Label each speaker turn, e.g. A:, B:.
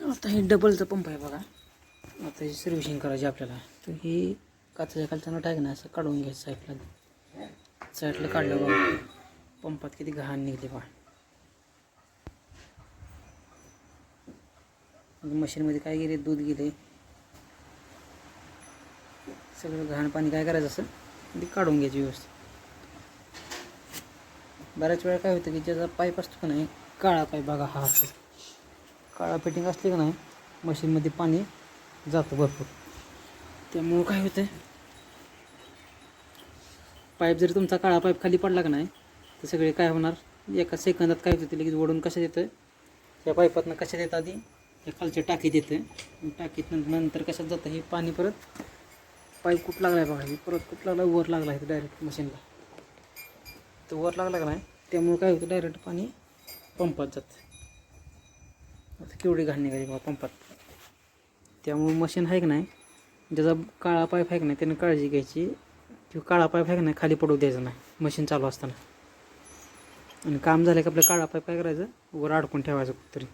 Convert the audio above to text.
A: आता हे डबलचं पंप आहे बघा. आता हे सर्व्हिसिंग करायची आपल्याला. तर ही काचाच्या खालचा नट आहे ना असं काढून घ्यायचं साईडला साईडला काढलं बघा. पंपात किती घाण निघली बा मशीनमध्ये काय गेले? दूध गेले. सगळं घाण पाणी काय करायचं असं? ते काढून घ्यायची व्यवस्थित. बऱ्याच वेळा काय होतं की ज्याचा पाईप असतो का नाही काळा पाईप बघा हा असतो. काळा फिटिंग असली का नाही मशीनमध्ये पाणी जातं भरपूर. त्यामुळं काय होतं पाईप जर तुमचा काळा पाईप खाली पडला का नाही तर सगळे काय होणार एका सेकंदात काय होतं ते लगेच ओढून कशात येतं त्या पाईपातनं कशात येतं आधी त्या खालच्या टाकीत येतं टाकीत नंतर कशात जातं हे पाणी परत पाईप कुठं लागला आहे बघा परत कुठं लागला वर लागला आहे डायरेक्ट मशीनला. तर वर लागला का नाही त्यामुळं काय होतं डायरेक्ट पाणी पंपात जातं. आता केवढी घाण निघाली बा पंपात. त्यामुळं मशीन आहे की नाही ज्याचा काळा पाईप आहे की नाही त्यानं काळजी घ्यायची. किंवा काळा पाईप आहे की नाही खाली पडू द्यायचा नाही मशीन चालू असताना. आणि काम झालं की आपलं काळा पाईप काय करायचं वर अडकून ठेवायचं कुठतरी.